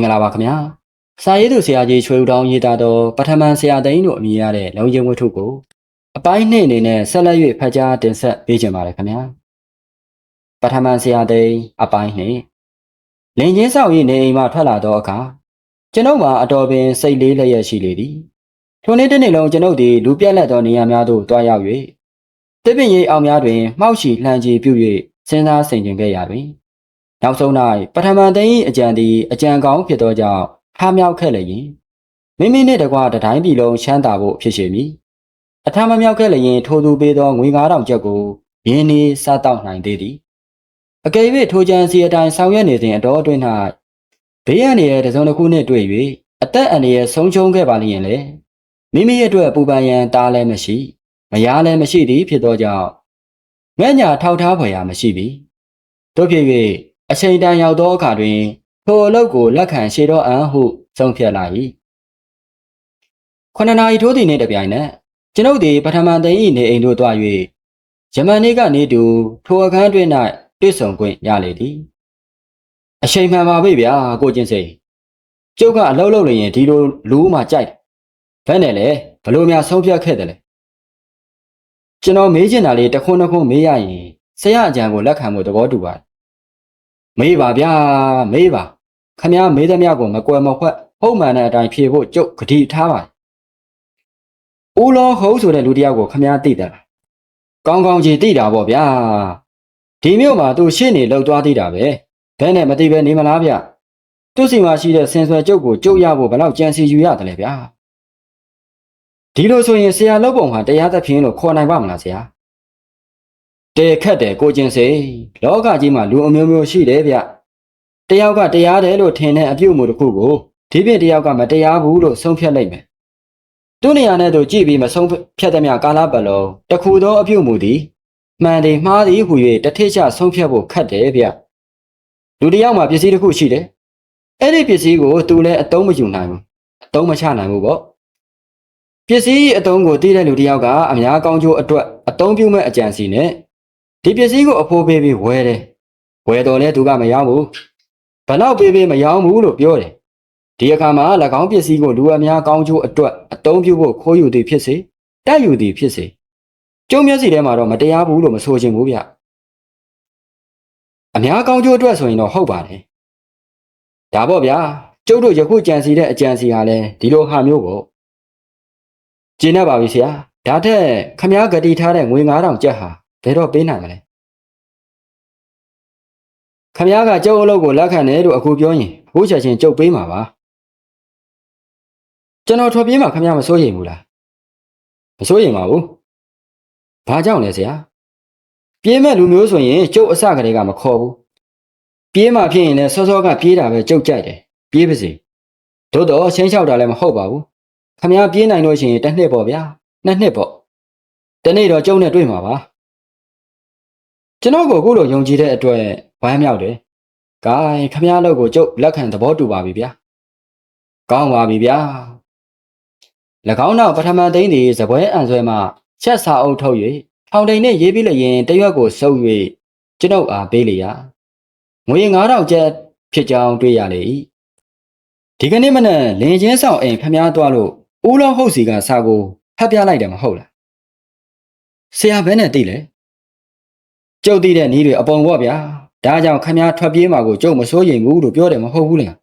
င်္ဂလာပါခင်ဗျာစာရေးသူဆရာကြီးချွေဦးတောင်းရေးသားသောပထမန်ဆရာသိန်းတို့အမည်ရတဲ့လုံရင်ဝတ္ထုကိုအပိုင်းနှစ်အနေနဲ့ဆက်လက်၍ဖတ်ကြားတင်ဆက်ပေးခြင်းပါတယ်ခင်ဗျာပထမန်ဆရာသိန်းအပိုင်းနှစ်လင်ချင်းဆောင်၏နေအိမ်မှထွက်လာသောအခါကျွန်ုပ်မှာအတော်ပင်စိတ်လေးလျက်ရှိလေသည်ထိုနေ့တစ်နေ့လုံးကျွန်ုပ်သည်လူပြက်လက်သောနေရာများသို့တွားရောက်၍တစ်ပင်ရိပ်အောင်များတွင်မှောက်ချီလှန်ချီပြု၍စဉ်းစားဆင်ခြင်ခဲ့ရတွင် နောက်ဆုံး၌ပထမသိန်း၏အကြံသည်အကြံကောင်းဖြစ်သောကြောင့်ဖားမြောက်ခဲ့လျင်မိမိနှင့်တကွတတိုင်းပြည်လုံးချမ်းသာဖို့ဖြစ်ရှိမည်အထမမြောက်ခဲ့လျင်ထိုသူပေးသောငွေ9000ကျပ်ကိုရင်းနှီးစားတောက်နိုင်သေးသည်အကယ်၍ထိုကြံစီအတိုင်းဆောင်ရွက်နေစဉ်အတော်အတွင်း၌ဘေးရန်ရဲ့တစုံတစ်ခုနှင့်တွေ့၍အသက်အန္တရာယ်ဆုံးရှုံးခဲ့ပါလျင်လေမိမိအတွက်ပူပန်ရန်တားလည်းမရှိမယားလည်းမရှိသည်ဖြစ်သောကြောင့်ငဲ့ညာထောက်ထားဖွယ်ရာမရှိပြီတို့ဖြစ်၍ အချိန်တန်ရောက်သောအခါတွင်ထိုအလုပ်ကိုလက်ခံရှေတော့အံဟုဆုံးဖြတ်လိုက်၏ခုနှစ်နာရီထိုးသည့်နေ့တစ်ပြိုင်နက်ကျွန်ုပ်သည်ပထမသိန်း၏နေအိမ်သို့တွား၍ယမန်နေ့ကနေတူထိုအခန်းတွင်၌တွေ့ဆုံခွင့်ရလေသည်အချိန်မှန်ပါပဲဗျာကိုချင်းစိန်ကျုပ်ကအလုပ်လုပ်နေရင်ဒီလိုလူမှကြိုက်တယ်ဘယ်နဲ့လဲဘလို့များဆုံးဖြတ်ခဲ့တယ်လဲကျွန်တော်မေးချင်တာလေးတစ်ခွန်းတစ်ခွန်းမေးရရင်ဆရာအကြံကိုလက်ခံဖို့သဘောတူပါတယ် မေးပါဗျာမေးပါခမည်းမေးသမျှကိုမကွယ်မခွက်ဟုတ်မှန်တဲ့အတိုင်းဖြေဖို့ကြုတ်ဂတိထားပါဦးလောဟုတ်ဆိုတဲ့လူတစ်ယောက်ကိုခမည်းသိတယ်လားကောင်းကောင်းကြီးသိတာပေါ့ဗျာဒီမြို့မှာသူရှင်းနေလောက်သွားသေးတာပဲဘယ်နဲ့မသိပဲနေမလားဗျသူ့စီမှာရှိတဲ့ဆင်ဆွဲကျုပ်ကိုကျုပ်ရဖို့ဘယ်တော့ကြံစီယူရတယ်လဲဗျာဒီလိုဆိုရင်ဆရာလောက်ပုံဟာတရားသဖြင့်လို့ခေါ်နိုင်ပါမလားဆရာ တဲခက်တယ်ကိုကျင်စိန်လောကကြီးမှာလူအမျိုးမျိုးရှိတယ်ဗျတယောက်ကတရားတယ်လို့ထင်တဲ့အပြုအမူတစ်ခုကိုဒီပြင်တယောက်ကမတရားဘူးလို့ဆုံးဖြတ်လိုက်မယ်သူ့နေရာနဲ့သူကြည့်ပြီးမဆုံးဖြတ်သမျှကာလပတ်လုံးတစ်ခုသောအပြုအမူသည်မှန်တယ်မှားသည်ဟူ၍တထိချဆုံးဖြတ်ဖို့ခက်တယ်ဗျလူတစ်ယောက်မှာပစ္စည်းတစ်ခုရှိတယ်အဲ့ဒီပစ္စည်းကိုသူလည်းအတုံးမယူနိုင်ဘူးအတုံးမချနိုင်ဘူးပေါ့ပစ္စည်းအတုံးကိုသိတဲ့လူတစ်ယောက်ကအများကောင်းကျိုးအတွက်အတုံးပြုမဲ့အကြံစီနဲ့ ဒီပစ္စည်းကိုအဖိုးပေးပြီးဝယ်တယ်ဝယ်တော်လဲသူကမရောင်းဘူးဘလောက်ပေးပေးမရောင်းဘူးလို့ပြောတယ်ဒီအခါမှာ၎င်းပစ္စည်းကိုလူအများကောင်းကျိုးအတွက်အသုံးပြုဖို့ခိုးယူသည်ဖြစ်စေတိုက်ယူသည်ဖြစ်စေကျုံမျက်စိထဲမှာတော့မတရားဘူးလို့မဆိုချင်ဘူးဗျအများကောင်းကျိုးအတွက်ဆိုရင်တော့ဟုတ်ပါတယ်ဒါပေါ့ဗျာကျုပ်တို့ယခုကြံစီတဲ့အကြံစီဟာလဲဒီလိုဟာမျိုးပေါ့ကျင်းနေပါပြီဆရာဒါထက်ခမားဂတိထားတဲ့ငွေ9000ကျပ်ဟာ ဘယ်တော့ပေးနိုင်မလဲခမည်းကကျုပ်အလုပ်ကိုလက်ခံတယ်လို့အခုပြောရင်အခုချက်ချင်းကျုပ်ပေးမှာပါကျွန်တော်ထွက်ပြေးမှာခမည်းမစိုးရိမ်ဘူးလားမစိုးရိမ်ပါဘူးဘာကြောင့်လဲဆရာပြေးမဲ့လူမျိုးဆိုရင်ကျုပ်အစကတည်းကမခေါ်ဘူးပြေးမှဖြစ်ရင်လည်းစောစောကပြေးတာပဲကျုပ်ကြိုက်တယ်ပြေးပါစေသို့တော့ချင်းလျှောက်တာလည်းမဟုတ်ပါဘူးခမည်းပြေးနိုင်လို့ရှိရင်တစ်နှစ်ပေါ့ဗျာနှစ်နှစ်ပေါ့တနေ့တော့ကျုပ်နဲ့တွေ့မှာပါ ကျွန်တော်ကိုအခုလိုယုံကြည်တဲ့အတွက်ဝမ်းမြောက်တယ်။ဂိုင်းခမည်းတော်ကိုကျုပ်လက်ခံသဘောတူပါပြီဗျာ။ကောင်းပါပြီဗျာ။၎င်းနောက်ပထမသိန်းသည်ဇပွဲအံဆွဲမှချက်စာအုပ်ထုတ်၍ဖောင်တိန်နှင့်ရေးပြီးလျင်တရွက်ကိုစုပ်၍ကျွန်ုပ်အားပေးလျာငွေ9000ကျပ်ဖြစ်ကြောင်းတွေ့ရလေ၏ဒီကနေ့မနက်လင်ချင်းဆောင်အိမ်ဖျားသွားလို့ဦးလောဟုတ်စီကစာကိုဖတ်ပြလိုက်တယ်မဟုတ်လားဆရာဘဲနဲ့သိလဲ ကျုပ်သိတဲ့နီးတွေအပုံပေါ့ဗျာဒါကြောင့်ခမည်းထွက်ပြေးမှာကိုကျုပ်မစိုးရိမ်ဘူးလို့ပြောတယ်မဟုတ်ဘူးလား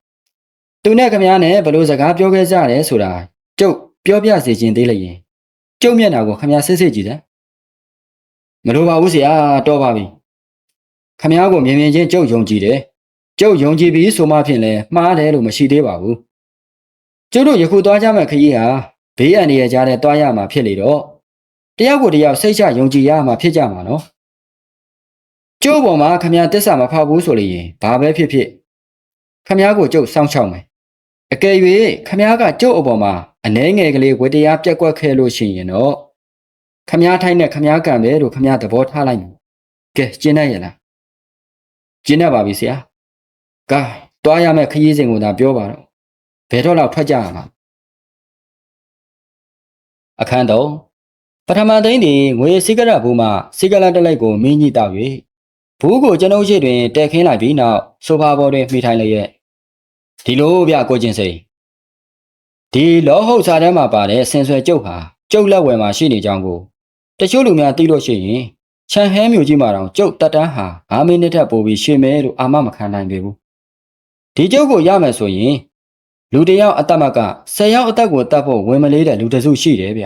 သူနဲ့ခမည်းနဲ့ဘယ်လိုစကားပြောခဲ့ကြတယ်ဆိုတာကျုပ်ပြောပြစေခြင်းသေးလိုက်ရင်ကျုပ်မျက်နှာကိုခမည်းစစ်စစ်ကြည့်တယ်မလိုပါဘူးဆရာတော်ပါပြီခမည်းကိုမြင်မြင်ချင်းကျုပ်ယုံကြည်တယ်ကျုပ်ယုံကြည်ပြီးဆိုမှဖြင့်လဲမှားတယ်လို့မရှိသေးပါဘူးကျုပ်တို့ယခုသွားကြမဲ့ခရီးဟာဘေးအန္တရာယ်ကြားထဲသွားရမှာဖြစ်လေတော့တယောက်ကိုတယောက်စိတ်ချယုံကြည်ရမှာဖြစ်ကြမှာနော် ကျိုးပေါ်မှာခမရတစ္ဆာမဖောက်ဘူးဆိုလို့ရင်ဘာပဲဖြစ်ဖြစ်ခမရကိုကျုပ်စောင့်ချောက်မယ်အကယ်၍ခမရကကျုပ်အပေါ်မှာအနှဲငယ်ကလေးဝတ္တရားပြက်ကွက်ခဲ့လို့ရှိရင်တော့ခမရထိုင်းနဲ့ခမရကံပဲလို့ခမရသဘောထားလိုက်မယ်ကဲကျင်းနိုင်ရလားကျင်းရပါပြီဆရာကဲတွားရမယ့်ခရီးစဉ်ကိုသာပြောပါတော့ဘယ်တော့လောက်ထွက်ကြရမှာအခန်းတော့ပထမသိန်းသည်ငွေစိကရဘူးမှစိကလတလိုက်ကိုမင်းကြီးတောက်၍ ဘူးကိုကျွန်ုပ်ရှိတွင်တဲခင်းလိုက်ပြီးနောက်ဆိုဖာပေါ်တွင်မိထိုင်လျက်ဒီလိုဗျကိုကျင်စိန်ဒီလောဟုတ်စာထဲမှာပါတဲ့ဆင်ဆွဲကျုပ်ဟာကျုပ်လက်ဝယ်မှာရှိနေကြောင်းကိုတချို့လူများသိလို့ရှိရင်ချန်ဟဲမျိုးကြီးမှာတော့ကျုပ်တက်တန်းဟာ9မိနစ်ထက်ပိုပြီးရှည်မယ်လို့အာမမခံနိုင်ပေဘူးဒီကျုပ်ကိုရမယ်ဆိုရင်လူတစ်ယောက်အသက်မက10ယောက်အသက်ကိုတတ်ဖို့ဝင်မလေးတဲ့လူတစ်စုရှိတယ်ဗျ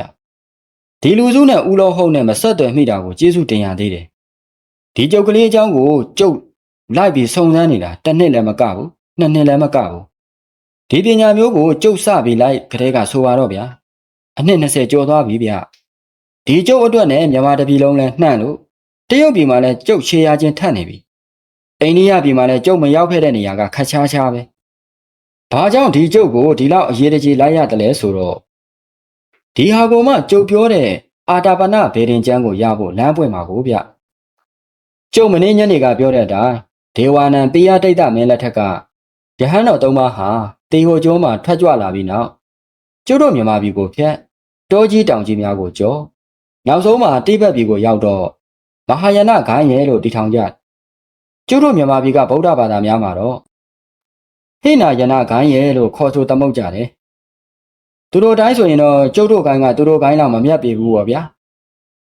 ဒီလူစုနဲ့ဦးလောဟုတ်နဲ့မဆက်သွယ်မိတာကိုကျေးဇူးတင်ရသေးတယ် ဒီကျုပ်ကလေးအကြောင်းကိုကျုပ်လိုက်ပြီးစုံစမ်းနေတာတစ်နှစ်လည်းမကဘူးနှစ်နှစ်လည်းမကဘူးဒီပညာမျိုးကိုကျုပ်စပြီးလိုက်ကလေးကဆိုပါတော့ဗျာအနှစ်20ကျော်သွားပြီဗျဒီကျုပ်အတွက်နဲ့မြန်မာတပြည်လုံးလဲနှံ့လို့တရုတ်ပြည်မှာလဲကျုပ်ခြေရချင်းထပ်နေပြီအိန္ဒိယပြည်မှာလဲကျုပ်မရောက်ခဲ့တဲ့နေရာကခက်ချားချားပဲဘာကြောင့်ဒီကျုပ်ကိုဒီလောက်အရေးတကြီးလိုက်ရတယ်လဲဆိုတော့ဒီဟာကိုမှကျုပ်ပြောတဲ့အာတာပနဘေရင်ကျမ်းကိုရဖို့လမ်းပွင့်မှာကိုဗျ ကျုပ်မင်းညနေကပြောတဲ့အတိုင်းဒေဝာနံပိယဒိတ်တမင်းလက်ထက်ကရဟန်းတော်သုံးပါးဟာတေဟိုကျွန်းမှာထွက်ကြွလာပြီးနောက်ကျုပ်တို့မြန်မာပြည်ကိုဖျက်တောကြီးတောင်ကြီးများကိုကျော်နောက်ဆုံးမှာတိဘက်ပြည်ကိုရောက်တော့မဟာယာနဂိုင်းရဲလို့တည်ထောင်ကြကျုပ်တို့မြန်မာပြည်ကဗုဒ္ဓဘာသာများမှာတော့ဟိနာယနာဂိုင်းရဲလို့ခေါ်ဆိုသမုတ်ကြတယ်သူတို့တိုင်းဆိုရင်တော့ကျုပ်တို့ဂိုင်းကသူတို့ဂိုင်းလောက်မမြတ်ပြီဘူးပေါ့ဗျာ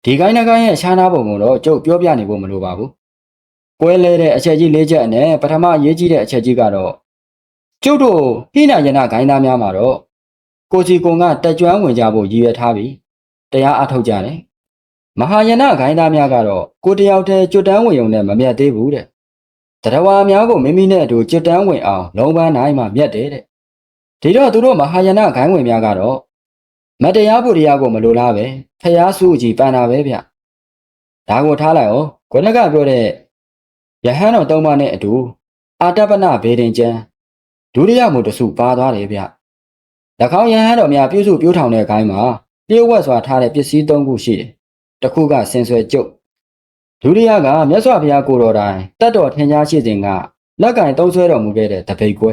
ဒီဂိုင်းနှဂိုင်းရဲ့ရှားနာပုံကိုတော့ကျုပ်ပြောပြနေဖို့မလိုပါဘူး ကွဲလဲတဲ့အချက်ကြီး၄ချက်နဲ့ပထမအရေးကြီးတဲ့အချက်ကြီးကတော့ကျုပ်တို့ဟိနာယနာဂိုင်းသားများမှာတော့ကိုစီကုံကတက်ကြွဝင်ကြဖို့ရည်ရွယ်ထားပြီးတရားအထုတ်ကြတယ်။မဟာယနာဂိုင်းသားများကတော့ကိုတယောက်တည်းကျွတ်တန်းဝင်ုံနဲ့မမြတ်သေးဘူးတဲ့။တရားဝါများကိုမိမိနဲ့အတူကျွတ်တန်းဝင်အောင်လုံးပန်းနိုင်မှမြတ်တယ်တဲ့။ဒီတော့သူတို့မဟာယနာဂိုင်းဝင်များကတော့မတရားဖို့တရားကိုမလိုလားပဲဖျားစုကြည်ပန်တာပဲဗျ။ဒါကိုထားလိုက်အောင်ခွနကပြောတဲ့ ယဟန်တော်သုံးပါးနဲ့အတူအာတပနဘေဒင်ကျမ်းဒုတိယမို့တစုပါသွားတယ်ဗျ။၎င်းရဟန်းတော်များပြုစုပြောထောင်တဲ့ခိုင်းမှာလျှို့ဝှက်စွာထားတဲ့ပစ္စည်း၃ခုရှိတယ်။တစ်ခုကဆင်ဆွဲကျုပ်ဒုတိယကမြတ်စွာဘုရားကိုတော်တိုင်တတ်တော်ထင်ရှားရှိစဉ်ကလက်ကင်သုံးဆွဲတော်မူခဲ့တဲ့တပိတ်ကွဲ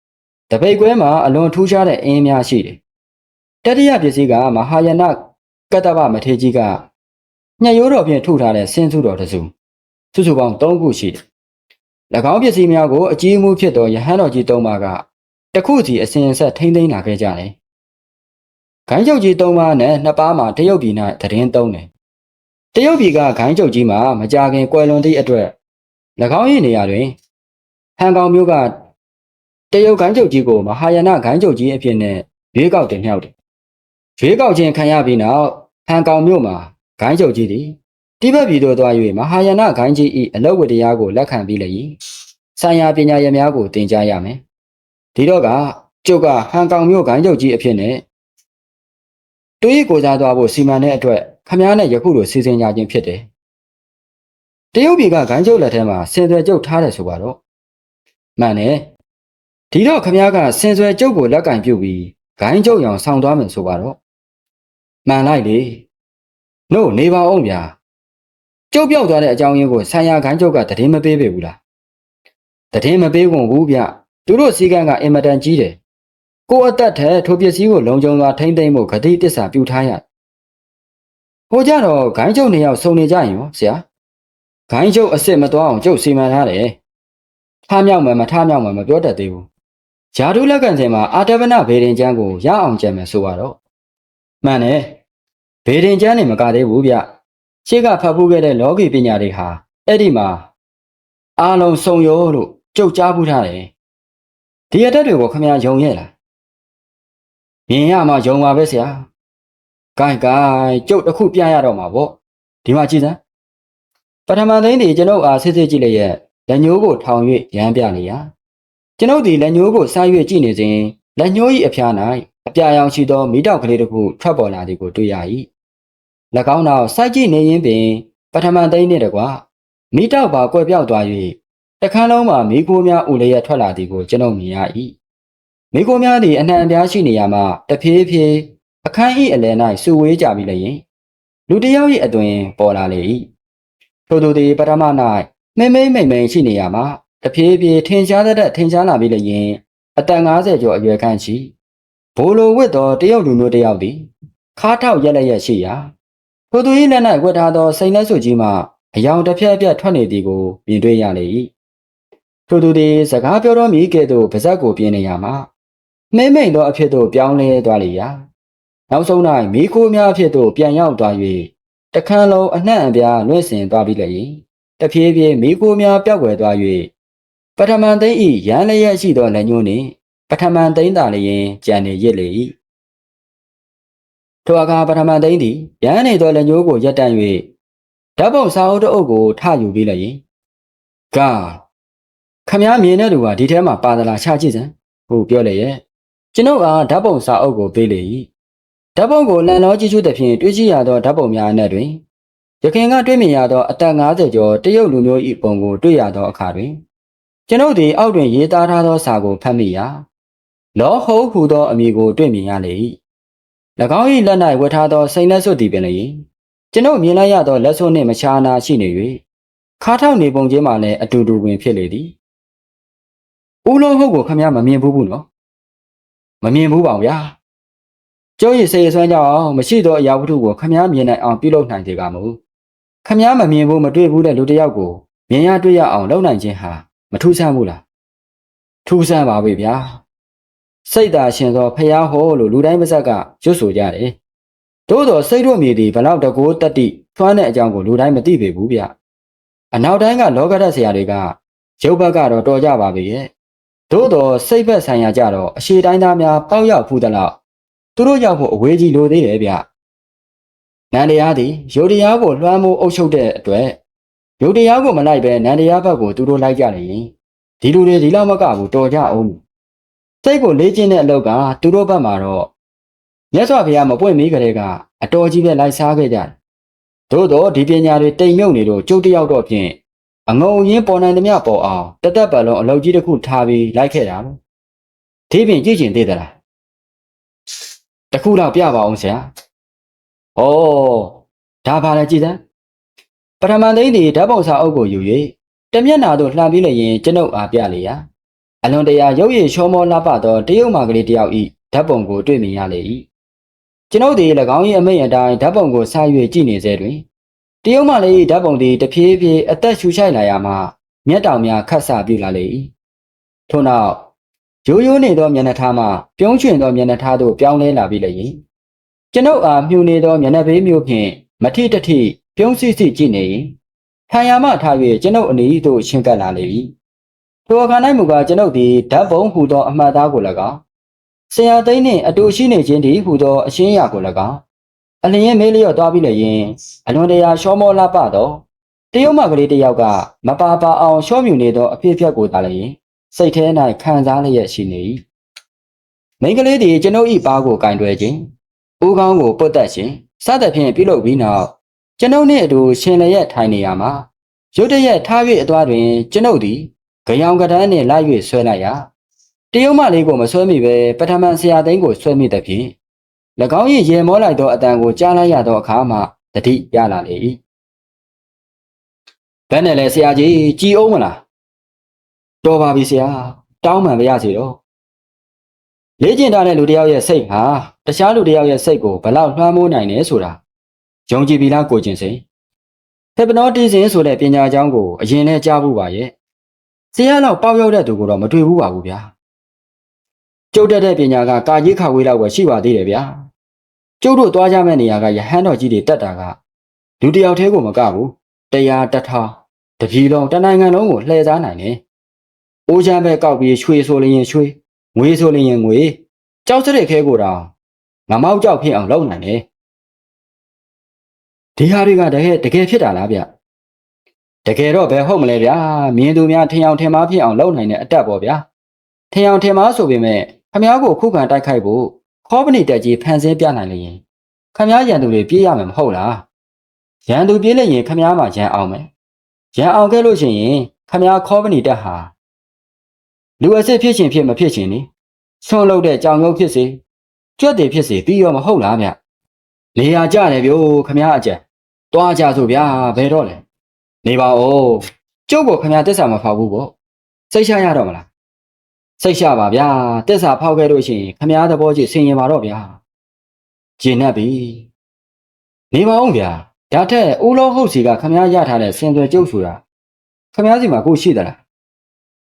။တပိတ်ကွဲမှာအလွန်ထူးခြားတဲ့အင်းများရှိတယ်။တတိယပစ္စည်းကမဟာယနကတ္တဗမထေကြီးကညှက်ရိုးတော်ဖြင့်ထုတ်ထားတဲ့ဆင်းစုတော်တစ် စုစုစုပေါင်း၃ခုရှိတယ်။၎င်းပစ္စည်းများကိုအကြီးအမှုဖြစ်သောယဟန်တော်ကြီးသုံးပါးကတခုစီအစဉ်အဆက်ထိမ့်သိမ်းလာခဲ့ကြတယ်။ဂိုင်းချုပ်ကြီးသုံးပါးနဲ့နှစ်ပါးမှာတရုတ်ပြည်၌သတင်းသုံးတယ်။တရုတ်ပြည်ကဂိုင်းချုပ်ကြီးမှာမကြခင်ကွယ်လွန်သည့်အတွက်၎င်း၏နေရာတွင်ဟန်ကောင်မျိုးကတရုတ်ဂိုင်းချုပ်ကြီးကိုမဟာယာနဂိုင်းချုပ်ကြီးအဖြစ်နဲ့ရွေးကောက်တင်မြှောက်တယ်။ရွေးကောက်ခြင်းခံရပြီးနောက်ဟန်ကောင်မြို့မှာဂိုင်းချုပ်ကြီးသည် တိဘက်ပြည်သို့သွား၍မဟာယာနဂိုင်းကြီး၏အလုပ်ဝတ္တရားကိုလက်ခံပြီးလျင်ဆိုင်ရာပညာရများကိုသင်ကြားရမယ်။ဒီတော့ကကျုပ်ကဟန်ကောင်မြို့ဂိုင်းချုပ်ကြီးအဖြစ်နဲ့တွေးကိုစားသွားဖို့စီမံတဲ့အတွက်ခမားနဲ့ယခုလိုစီစဉ်ကြခြင်းဖြစ်တယ်။တရုတ်ပြည်ကဂိုင်းချုပ်လက်ထဲမှာဆင်သွယ်ကျုပ်ထားတယ်ဆိုပါတော့။မှန်တယ်။ဒီတော့ခမားကဆင်သွယ်ကျုပ်ကိုလက်ကင်ပြုတ်ပြီးဂိုင်းချုပ်ရောင်ဆောင်သွားမယ်ဆိုပါတော့။မှန်လိုက်လေ။နို့နေပါအောင်ဗျာ။ ကျုပ်ပြောက်သွားတဲ့အကြောင်းရင်းကိုဆိုင်ရာဂိုင်းချုပ်ကတည်င်းမပေးပေဘူးလား။တည်င်းမပေးကုန်ဘူးဗျ။သူတို့စီကံကအင်မတန်ကြီးတယ်။ကိုယ်အသက်ထဲထိုပစ္စည်းကိုလုံခြုံစွာထိမ့်သိမ့်ဖို့ဂတိတစ္ဆာပြုထားရ။ဟိုကြတော့ဂိုင်းကျုပ်နှစ်ယောက်စုံနေကြရင်ရောဆရာ။ဂိုင်းကျုပ်အစ်စ်မတော်အောင်ကျုပ်စီမံထားတယ်။ထားမြောက်မယ်မထားမြောက်မယ်မပြောတတ်သေးဘူး။ဂျာဒုလက်ကန်စင်မှာအာတဗနဘေရင်ကျန်းကိုရအောင်ကြံမယ်ဆိုပါတော့။မှန်တယ်။ဘေရင်ကျန်းနေမကသေးဘူးဗျ။ ရှေ့ကဖတ်ဖူးခဲ့တဲ့လောကီပညာတွေဟာအဲ့ဒီမှာအားလုံးစုံရောလို့ကြုတ်ကြားပူးထားတယ်။ဒီအတက်တွေကိုခမရယုံရဲ့လား။မြင်ရမှာယုံပါပဲဆရာ။ဂိုင်းဂိုင်းကျုပ်တစ်ခုပြရတော့မှာပေါ့။ဒီမှာကြည့်စမ်း။ပထမသိန်းဒီကျွန်ုပ်အားစစ်စစ်ကြည့်လိုက်ရဲ့လက်ညိုးကိုထောင်၍ရမ်းပြနေရ။ကျွန်ုပ်ဒီလက်ညိုးကိုစား၍ကြည့်နေစဉ်လက်ညိုး၏အဖျား၌အပြာရောင်ရှိသောမိတောက်ကလေးတစ်ခုထွက်ပေါ်လာသည်ကိုတွေ့ရ၏။၎ င်းနောက်စိုက်ကြည့်နေရင်ပင်ပထမသိန်းနှင့်တကွမိတောက်ပါကွယ်ပြောက်သွား၍တခန်းလုံးမှာမိခိုးများဦးလျက်ထွက်လာသည်ကိုကျွန်ုပ်မြင်ရ၏မိခိုးများသည်အနှံအပြားရှိနေရမှတဖြည်းဖြည်းအခန်း၏အလယ်၌စုဝေးကြပြီးလျင်လူတစ်ယောက်၏အသွင်ပေါ်လာလေ၏ထို့သူသည်ပထမ၌မိမ့်မိမ့်မိမ့်မိန်ရှိနေရမှတဖြည်းဖြည်းထင်ရှားတဲ့ထင်ရှားလာပြီးလျင်အတန်90ကျော်အရွယ်ခန့်ရှိဘိုလိုဝစ်သောတယောက်လူမျိုးတစ်ယောက်သည်ခါထောက်ရက်လက်ရက်ရှိရာ ထိုသူ၏လက်၌ဝတ်ထားသောစိန်လက်စုကြီးမှအယောင်တစ်ဖြက်ဖြက်ထွက်နေသည်ကိုမြင်တွေ့ရလေ၏ထို့သူသည်စကားပြောတော်မူကဲ့သို့ပါဇက်ကိုပြင်းနေရမှာမိမ့်မိန်သောအဖြစ်သို့ပြောင်းလဲသွားလေရာနောက်ဆုံး၌မိခိုးများအဖြစ်သို့ပြန်ရောက်သွား၍တခန်းလုံးအနှံ့အပြားလွင့်စင်သွားပြီးလည်း၏တဖြည်းဖြည်းမိခိုးများပျောက်ကွယ်သွား၍ပထမန်သိန်းဤရန်လျက်ရှိသောလက်ညှိုးနှင့်ပထမန်သိန်းသာလျင်ကြံနေရစ်လေ၏ ထိုအခါပထမန်သိန်းသည်ရန်နေသောလက်ညှိုးကိုရက်တန့်၍ဓာတ်ပုံစာအုပ်တစ်အုပ်ကိုထယူပြီးလည်း၏ကခမည်းမြင်တဲ့သူကဒီထဲမှာပါသလားချကြည့်စမ်းဟုပြောလေရဲ့ကျွန်ုပ်အားဓာတ်ပုံစာအုပ်ကိုပေးလေ၏ဓာတ်ပုံကိုလန်လောကြည့်ရှုသဖြင့်တွေ့ရှိရသောဓာတ်ပုံများအနက်တွင်ရခင်ကတွေ့မြင်ရသောအသက်50ကျော်တရုတ်လူမျိုး၏ပုံကိုတွေ့ရသောအခါတွင်ကျွန်ုပ်သည်အောက်တွင်ရေးသားထားသောစာကိုဖတ်မိရာလောဟုတ်ဟူသောအမည်ကိုတွေ့မြင်ရလေ၏၎ င်း၏လက်၌ဝတ်ထားသောစိန်လက်စွပ်သည်ပင်လည်းကျွန်ုပ်မြင်လိုက်ရသောလက်စွပ်နှင့်မခြားနာရှိနေ၍ခါထောက်နေပုံချင်းမှလည်းအတူတူပင်ဖြစ်လေသည်ဦးလုံးဟုတ်ကိုခမရမမြင်ဘူးဘူးနော်မမြင်ဘူးပါဗျာကျိုးရည်စေဆွမ်းကြအောင်မရှိသောအရာဝတ္ထုကိုခမရမြင်နိုင်အောင်ပြုလုပ်နိုင်သေးကမူခမရမမြင်ဘူးမတွေ့ဘူးတဲ့လူတစ်ယောက်ကိုမြင်ရတွေ့ရအောင်လုပ်နိုင်ခြင်းဟာမထူးဆန်းဘူးလားထူးဆန်းပါပဲဗျာ စိတ်သာရှင်သောဖျားဟောလို့လူတိုင်းပါဇက်ကရွတ်ဆိုကြတယ်သို့တော်စိတ်တို့မြေဒီဘလောက်တကိုးတက်တိထွန်းတဲ့အကြောင်းကိုလူတိုင်းမသိပေဘူးဗျအနောက်တိုင်းကလောကဓာတ်ဆရာတွေကရုပ်ဘက်ကတော့တော်ကြပါပဲရဲ့သို့တော်စိတ်ဘက်ဆိုင်ရာကြတော့အရှိတိုင်းသားများပေါက်ရောက်ဖူးသလောက်သူတို့ရောက်ဖို့အဝေးကြီးလိုသေးတယ်ဗျနန္တရားသည်ယုတ်တရားကိုလွှမ်းမိုးအုပ်ချုပ်တဲ့အတွက်ယုတ်တရားကိုမလိုက်ပဲနန္တရားဘက်ကိုသူတို့လိုက်ကြနေရင်ဒီလူတွေဒီလောက်မကဘူးတော်ကြအောင် စိတ်ကိုလေးကျင်းတဲ့အလုပ်ကသူတို့ဘက်မှာတော့မြတ်စွာဘုရားမပွင့်မီးကလေးကအတော်ကြီးပဲလိုက်စားခဲ့ကြတယ်သို့တော့ဒီပညာတွေတိမ်မြုပ်နေလို့ကျုပ်တယောက်တော့ဖြင့်အငုံရင်းပေါ်နိုင်သမျှပေါ်အောင်တသက်ပတ်လုံးအလုပ်ကြီးတစ်ခုထားပြီးလိုက်ခဲ့တာလို့ဒီပြင်ကြည့်ကျင်သေးသလားတခုတော့ပြပါအောင်ဆရာဩဒါပါလေကြည်စမ်းပထမသိန်းဒီဓာတ်ပုံစာအုပ်ကိုယူ၍တမျက်နာသို့လှမ်းပြီးလျင်ကျွန်ုပ်အားပြလေရာ အလွန်တရာရုပ်ရည်ချောမောလှပသောတရုတ်မာကလေးတယောက်ဤဓာတ်ပုံကိုတွေ့မြင်ရလေ၏ကျွန်ုပ်သည်၎င်း၏အမိန့်အတိုင်းဓာတ်ပုံကိုစား၍ကြည့်နေစေတွင်တရုတ်မာလေး၏ဓာတ်ပုံသည်တဖြည်းဖြည်းအသက်ရှူရှိုက်လာရမှမျက်တောင်များခတ်ဆပြလာလေ၏ထို့နောက်ရိုးရိုးနေသောမျက်နှာထားမှပြုံးချွင်သောမျက်နှာထားသို့ပြောင်းလဲလာပြီးလျင်ကျွန်ုပ်အားမြှူနေသောမျက်နှာဘေးမျိုးဖြင့်မထိတထိပြုံးစီစီကြည့်နေရင်ခံရမှထား၍ကျွန်ုပ်အနေသို့ရှင်းကပ်လာလေ၏ ထိုအခါ၌မူကားကျွန်ုပ်သည်ဓာတ်ပုံဟူသောအမှတ်သားကို၎င်းဆရာသိန်းနှင့်အတူရှိနေခြင်းသည်ဟူသောအရှင်းအရာကို၎င်းအလျင်မေးလျော့သွားပြီးလျင်အလွန်တရာရှောမောလှပသောတရုတ်မကလေးတစ်ယောက်ကမပါပါအောင်ရှောမြူနေသောအဖြစ်အပျက်ကိုသာလျင်စိတ်ထဲ၌ခံစားလျက်ရှိနေ၏မိန်းကလေးသည်ကျွန်ုပ်၏ပါးကိုကင်တွယ်ခြင်းဦးခေါင်းကိုပုတ်တက်ခြင်းစသဖြင့်ပြုလုပ်ပြီးနောက်ကျွန်ုပ်နှင့်အတူရှင်လျက်ထိုင်နေရမှာရုတ်တရက်ထား၍အသွားတွင်ကျွန်ုပ်သည် ကြောင်ကတန်းနှင့်လိုက်၍ဆွဲလိုက်ရာတရုတ်မလေးကိုမဆွဲမိပဲပထမဆရာသိန်းကိုဆွဲမိသဖြင့်၎င်း၏ရေမောလိုက်သောအတန်ကိုကြားလိုက်ရသောအခါမှတတိရလာလေ၏ဘယ်နဲ့လဲဆရာကြီးကြည်အောင်မလားတော်ပါပြီဆရာတောင်းပန်ပါရစေတော့လေ့ကျင့်ထားတဲ့လူတစ်ယောက်ရဲ့စိတ်ဟာတခြားလူတစ်ယောက်ရဲ့စိတ်ကိုဘလောက်လွှမ်းမိုးနိုင်လဲဆိုတာယုံကြည်ပြီလားကိုကျင်စိန်ဟေပနောတီစင်ဆိုတဲ့ပညာကျောင်းကိုအရင်နဲ့ကြားဘူးပါရဲ့ ဆရာလောက်ပေါက်ရောက်တဲ့သူကိုတော့မတွေ့ဘူးပါဘူးဗျာကျုပ်တက်တဲ့ပညာကကာကြီးခါဝေးလောက်ပဲရှိပါသေးတယ်ဗျာကျုပ်တို့သွားကြမယ့်နေရာကရဟန်းတော်ကြီးတွေတက်တာကလူတစ်ယောက်တည်းကိုမကဘူးတရားတထောင်တပြည်လုံးတနိုင်ငံလုံးကိုလှည့်စားနိုင်တယ်အိုးချမ်းပဲကောက်ပြီးရွှေဆိုလျင်ရွှေငွေဆိုလျင်ငွေကြောက်စရက်ခဲကိုတောင်ငမောက်ကြောက်ဖြစ်အောင်လုပ်နိုင်တယ်ဒီဟာတွေကတကယ်တကယ်ဖြစ်တာလားဗျ တကယ်တော့ဘယ်ဟုတ်မလဲဗျာမြင်သူများထင်အောင်ထင်မှားဖြစ်အောင်လုပ်နိုင်တဲ့အတက်ပေါ့ဗျာထင်အောင်ထင်မှားဆိုပေမဲ့ခမားကိုခုခံတိုက်ခိုက်ဖို့ခေါပနီတက်ကြီးဖန်ဆင်းပြနိုင်လျင်ခမားရန်သူတွေပြေးရမယ်မဟုတ်လားရန်သူပြေးလိုက်ရင်ခမားမှရန်အောင်မယ်ရန်အောင်ခဲ့လို့ရှိရင်ခမားခေါပနီတက်ဟာလူအစ်စ်ဖြစ်ရှင်ဖြစ်မဖြစ်ရှင်နေဆွန့်လုပ်တဲ့ကြောင်ရုပ်ဖြစ်စေကြွက်တယ်ဖြစ်စေပြီးရောမဟုတ်လားဗျနေရာကြတယ်ဗျို့ခမားအကြံတွားကြဆိုဗျာဘယ်တော့လဲ နေပါဦးကျုပ်ကခမားတက်စာမဖောက်ဘူးပေါ့စိတ်ချရတော့မလားစိတ်ချပါဗျာတက်စာဖောက်ခဲ့လို့ရှိရင်ခမားသဘောကြီးဆင်ရင်ပါတော့ဗျာကျင်납ပြီနေပါဦးဗျာဒါထက်ဦးလုံးဟုတ်စီကခမားရထားတဲ့စင်သွယ်ကျုပ်ဆိုတာခမားစီမှာကိုရှိသလား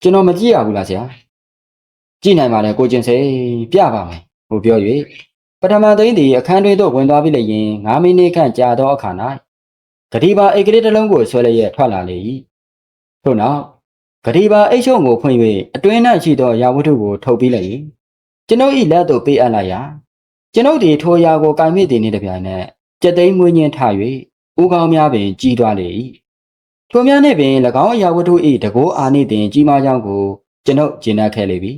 ကျွန်တော်မကြည့်ရဘူးလားဆရာကြည့်နိုင်ပါလေကိုကျင်စိန်ပြပါမယ်ဟိုပြော၍ပထမသိန်းသည်အခန်းတွင်သို့ဝင်သွားပြီးလျင်9မိနစ်ခန့်ကြာသောအခါ၌ ဂတိပါအိတ်ကလေးတစ်လုံးကိုဆွဲလျက်ထွက်လာလေ၏ထို့နောက်ဂတိပါအိတ်ချုံကိုဖွင့်၍အတွင်း၌ရှိသောရာဝတ္ထုကိုထုတ်ပြီးလျင်ကျွန်ုပ်၏လက်သို့ပေးအပ်လိုက်ရာကျွန်ုပ်သည်ထိုရာကိုကင်မိသည်နှင့်တပြိုင်နက်ကြက်သိမ်းမွေးညင်းထ၍ဦးကောင်းများပင်ကြီးသွားလေ၏ထိုများနှင့်ပင်၎င်းအရာဝတ္ထု၏တကောအာနိတင်ကြီးမားကြောင်းကိုကျွန်ုပ်ကျင့်တတ်ခဲ့လေပြီ